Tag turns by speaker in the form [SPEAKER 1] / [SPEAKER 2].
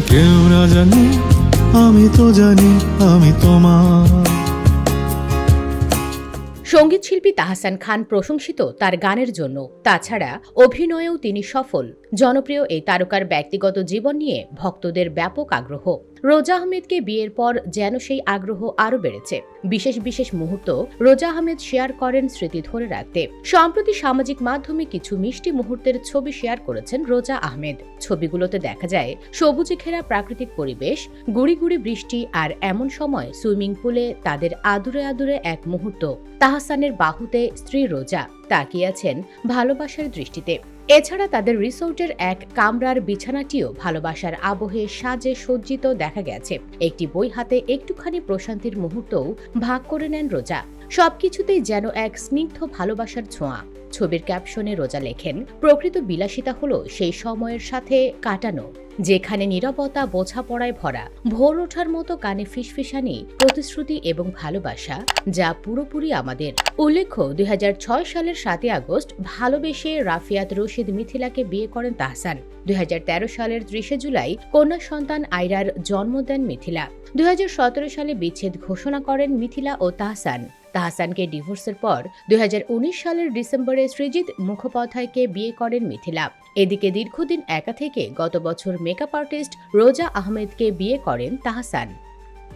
[SPEAKER 1] কেউ না জানি আমি তো জানি আমি তোমার।
[SPEAKER 2] সংগীত শিল্পী তাহসান খান প্রশংসিত তার গানের জন্য। তাছাড়া অভিনয়েও তিনি সফল। জনপ্রিয় এই তারকার ব্যক্তিগত জীবন নিয়ে ভক্তদের ব্যাপক আগ্রহ। রোজা আহমেদকে বিয়ের পর যেন সেই আগ্রহ আরও বেড়েছে। বিশেষ বিশেষ মুহূর্ত রোজা আহমেদ শেয়ার করেন স্মৃতি ধরে রাখতে। সম্প্রতি সামাজিক মাধ্যমে কিছু মিষ্টি মুহূর্তের ছবি শেয়ার করেছেন রোজা আহমেদ। ছবিগুলোতে দেখা যায়, সবুজে ঘেরা প্রাকৃতিক পরিবেশ, গুড়ি গুড়ি বৃষ্টি আর এমন সময় সুইমিং পুলে তাদের আদুরে আদুরে এক মুহূর্ত। তাহসানের বাহুতে স্ত্রী রোজা তাকিয়ে আছেন ভালোবাসার দৃষ্টিতে। এছাড়া তাদের রিসোর্টের এক কামরার বিছানাটিও ভালোবাসার আবহে সাজে সজ্জিত দেখা গেছে। একটি বই হাতে একটুখানি প্রশান্তির মুহূর্তও ভাগ করে নেন রোজা। সবকিছুতেই যেন এক স্নিগ্ধ ভালোবাসার ছোঁয়া। ছবির ক্যাপশনে রোজা লেখেন, প্রকৃত বিলাসিতা হলো সেই সময়ের সাথে কাটানো, যেখানে নীরবতা বোঝাপড়ায় ভরা, ভোর ওঠার মতো কানে ফিসফিসানি, প্রতিশ্রুতি এবং ভালোবাসা, যা পুরোপুরি আমাদের। উল্লেখ্য, দুই হাজার ছয় সালের সাতই আগস্ট ভালোবেসে রাফিয়াত রশিদ মিথিলাকে বিয়ে করেন তাহসান। দুই হাজার তেরো সালের ত্রিশে জুলাই কন্যা সন্তান আইরার জন্ম দেন মিথিলা। দুই হাজার সতেরো সালে বিচ্ছেদ ঘোষণা করেন মিথিলা ও তাহসান। তাহসানকে ডিভোর্সের পর দু হাজার উনিশ সালের ডিসেম্বরে সৃজিত মুখোপাধ্যায়কে বিয়ে করেন মিথিলা। এদিকে দীর্ঘদিন একা থেকে গত বছর মেকআপ আর্টিস্ট রোজা আহমেদকে বিয়ে করেন তাহসান।